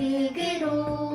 흙으로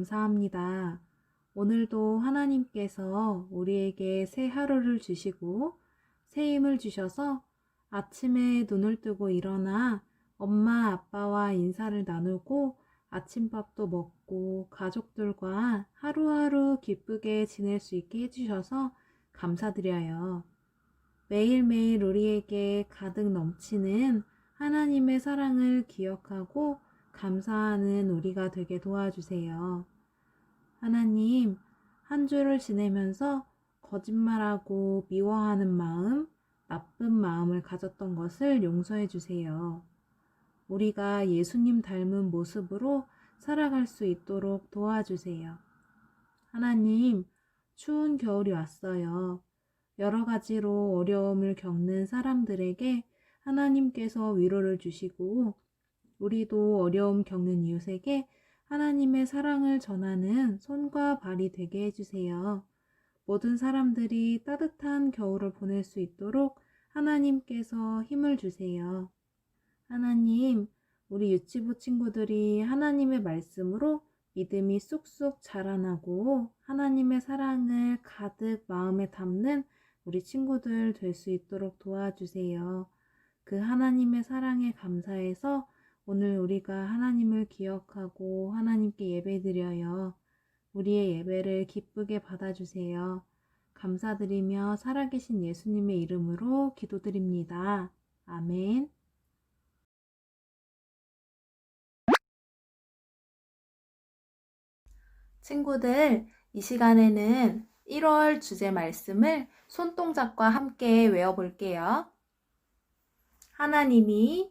감사합니다. 오늘도 하나님께서 우리에게 새 하루를 주시고 새 힘을 주셔서 아침에 눈을 뜨고 일어나 엄마 아빠와 인사를 나누고 아침밥도 먹고 가족들과 하루하루 기쁘게 지낼 수 있게 해주셔서 감사드려요. 매일매일 우리에게 가득 넘치는 하나님의 사랑을 기억하고 감사하는 우리가 되게 도와주세요. 하나님, 한 주를 지내면서 거짓말하고 미워하는 마음, 나쁜 마음을 가졌던 것을 용서해 주세요. 우리가 예수님 닮은 모습으로 살아갈 수 있도록 도와주세요. 하나님, 추운 겨울이 왔어요. 여러 가지로 어려움을 겪는 사람들에게 하나님께서 위로를 주시고 우리도 어려움 겪는 이웃에게 하나님의 사랑을 전하는 손과 발이 되게 해주세요. 모든 사람들이 따뜻한 겨울을 보낼 수 있도록 하나님께서 힘을 주세요. 하나님, 우리 유치부 친구들이 하나님의 말씀으로 믿음이 쑥쑥 자라나고 하나님의 사랑을 가득 마음에 담는 우리 친구들 될 수 있도록 도와주세요. 그 하나님의 사랑에 감사해서 오늘 우리가 하나님을 기억하고 하나님께 예배드려요. 우리의 예배를 기쁘게 받아주세요. 감사드리며 살아계신 예수님의 이름으로 기도드립니다. 아멘. 친구들, 이 시간에는 1월 주제 말씀을 손동작과 함께 외워볼게요. 하나님이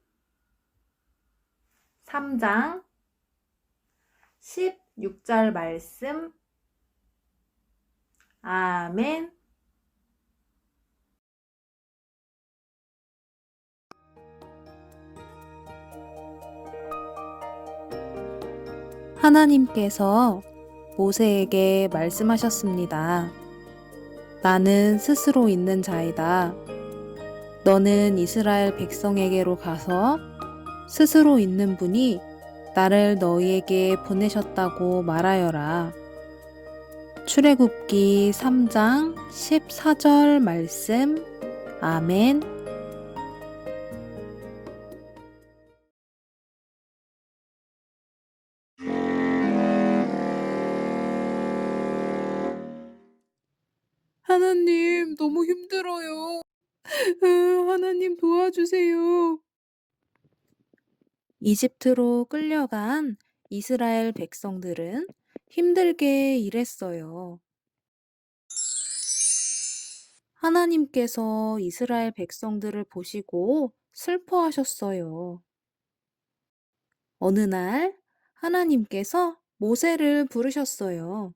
3장 16절 말씀 아멘. 하나님께서 모세에게 말씀하셨습니다. 나는 스스로 있는 자이다. 너는 이스라엘 백성에게로 가서 스스로 있는 분이 나를 너희에게 보내셨다고 말하여라. 출애굽기 3장 14절 말씀. 아멘. 하나님, 너무 힘들어요. 하나님 도와주세요. 이집트로 끌려간 이스라엘 백성들은 힘들게 일했어요. 하나님께서 이스라엘 백성들을 보시고 슬퍼하셨어요. 어느 날 하나님께서 모세를 부르셨어요.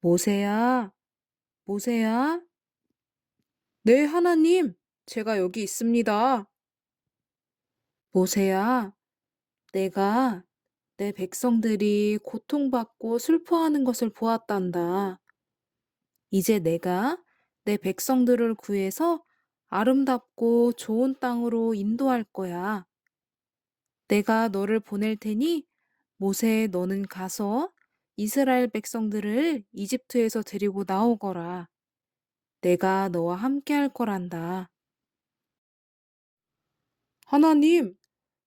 모세야, 모세야. 네, 하나님, 제가 여기 있습니다. 모세야, 내가 내 백성들이 고통받고 슬퍼하는 것을 보았단다. 이제 내가 내 백성들을 구해서 아름답고 좋은 땅으로 인도할 거야. 내가 너를 보낼 테니 모세 너는 가서 이스라엘 백성들을 이집트에서 데리고 나오거라. 내가 너와 함께 할 거란다. 하나님,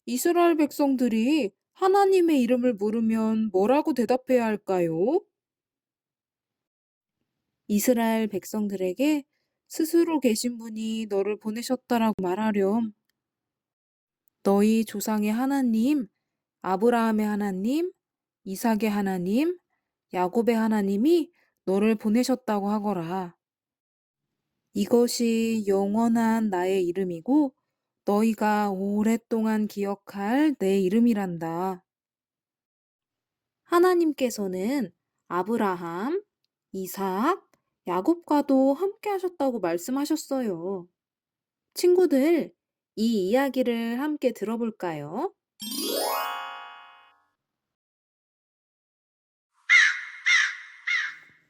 이스라엘 백성들이 하나님의 이름을 물으면 뭐라고 대답해야 할까요? 이스라엘 백성들에게 스스로 계신 분이 너를 보내셨다라고 말하렴. 너희 조상의 하나님, 아브라함의 하나님, 이삭의 하나님, 야곱의 하나님이 너를 보내셨다고 하거라. 이것이 영원한 나의 이름이고 너희가 오랫동안 기억할 내 이름이란다. 하나님께서는 아브라함, 이삭, 야곱과도 함께 하셨다고 말씀하셨어요. 친구들, 이 이야기를 함께 들어볼까요?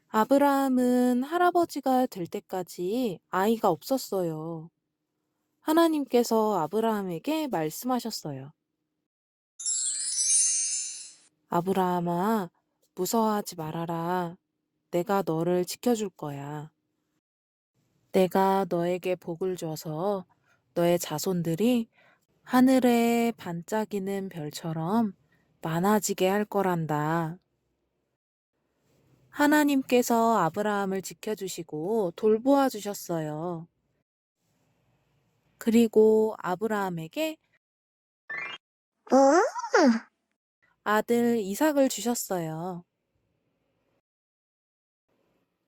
아브라함은 할아버지가 될 때까지 아이가 없었어요. 하나님께서 아브라함에게 말씀하셨어요. 아브라함아, 무서워하지 말아라. 내가 너를 지켜줄 거야. 내가 너에게 복을 줘서 너의 자손들이 하늘에 반짝이는 별처럼 많아지게 할 거란다. 하나님께서 아브라함을 지켜주시고 돌보아 주셨어요. 그리고 아브라함에게 아들 이삭을 주셨어요.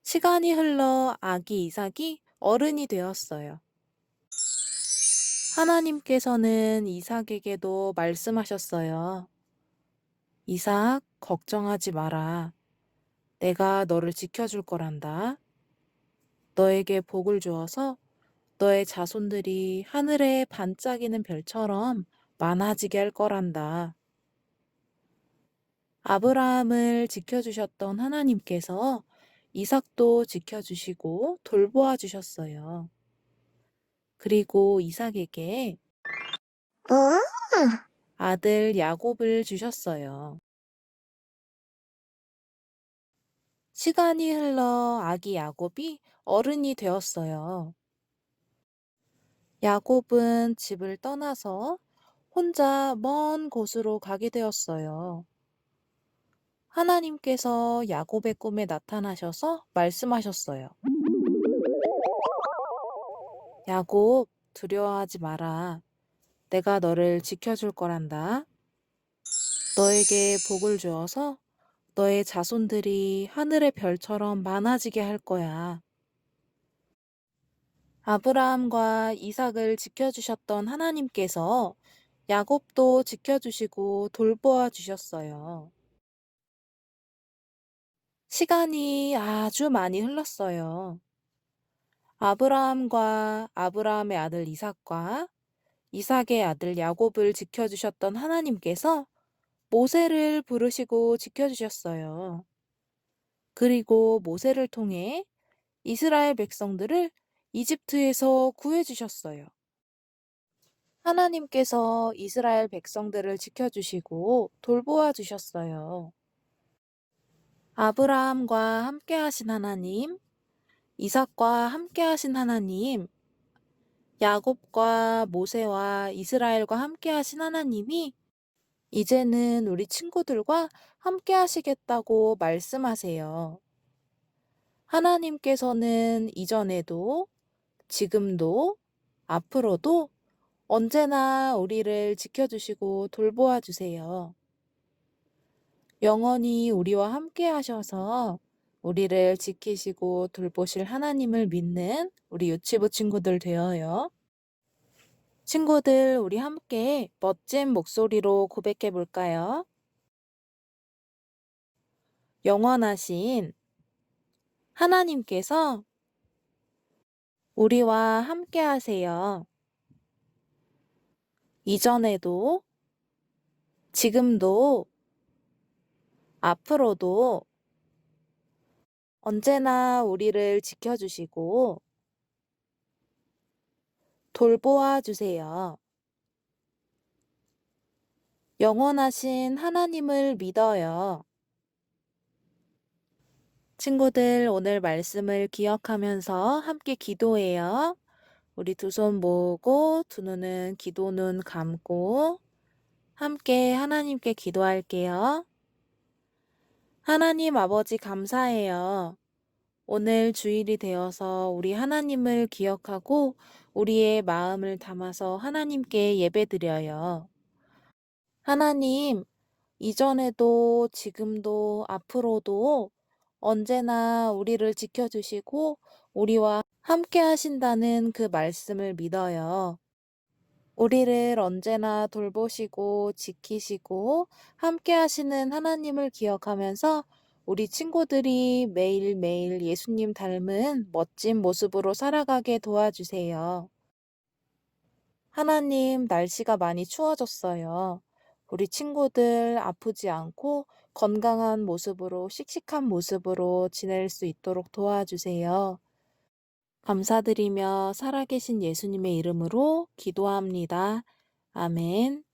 시간이 흘러 아기 이삭이 어른이 되었어요. 하나님께서는 이삭에게도 말씀하셨어요. 이삭, 걱정하지 마라. 내가 너를 지켜줄 거란다. 너에게 복을 주어서 너의 자손들이 하늘에 반짝이는 별처럼 많아지게 할 거란다. 아브라함을 지켜주셨던 하나님께서 이삭도 지켜주시고 돌보아 주셨어요. 그리고 이삭에게 아들 야곱을 주셨어요. 시간이 흘러 아기 야곱이 어른이 되었어요. 야곱은 집을 떠나서 혼자 먼 곳으로 가게 되었어요. 하나님께서 야곱의 꿈에 나타나셔서 말씀하셨어요. 야곱, 두려워하지 마라. 내가 너를 지켜줄 거란다. 너에게 복을 주어서 너의 자손들이 하늘의 별처럼 많아지게 할 거야. 아브라함과 이삭을 지켜주셨던 하나님께서 야곱도 지켜주시고 돌보아 주셨어요. 시간이 아주 많이 흘렀어요. 아브라함과 아브라함의 아들 이삭과 이삭의 아들 야곱을 지켜주셨던 하나님께서 모세를 부르시고 지켜주셨어요. 그리고 모세를 통해 이스라엘 백성들을 이집트에서 구해주셨어요. 하나님께서 이스라엘 백성들을 지켜주시고 돌보아 주셨어요. 아브라함과 함께 하신 하나님, 이삭과 함께 하신 하나님, 야곱과 모세와 이스라엘과 함께 하신 하나님이 이제는 우리 친구들과 함께 하시겠다고 말씀하세요. 하나님께서는 이전에도, 지금도, 앞으로도 언제나 우리를 지켜주시고 돌보아 주세요. 영원히 우리와 함께 하셔서 우리를 지키시고 돌보실 하나님을 믿는 우리 유치부 친구들 되어요. 친구들, 우리 함께 멋진 목소리로 고백해 볼까요? 영원하신 하나님께서 우리와 함께 하세요. 이전에도, 지금도, 앞으로도 언제나 우리를 지켜주시고 돌보아 주세요. 영원하신 하나님을 믿어요. 친구들, 오늘 말씀을 기억하면서 함께 기도해요. 우리 두 손 모으고 두 눈은 기도 눈 감고 함께 하나님께 기도할게요. 하나님 아버지 감사해요. 오늘 주일이 되어서 우리 하나님을 기억하고 우리의 마음을 담아서 하나님께 예배드려요. 하나님, 이전에도 지금도 앞으로도 언제나 우리를 지켜주시고 우리와 함께 하신다는 그 말씀을 믿어요. 우리를 언제나 돌보시고 지키시고 함께 하시는 하나님을 기억하면서 우리 친구들이 매일매일 예수님 닮은 멋진 모습으로 살아가게 도와주세요. 하나님, 날씨가 많이 추워졌어요. 우리 친구들 아프지 않고 건강한 모습으로, 씩씩한 모습으로 지낼 수 있도록 도와주세요. 감사드리며 살아계신 예수님의 이름으로 기도합니다. 아멘.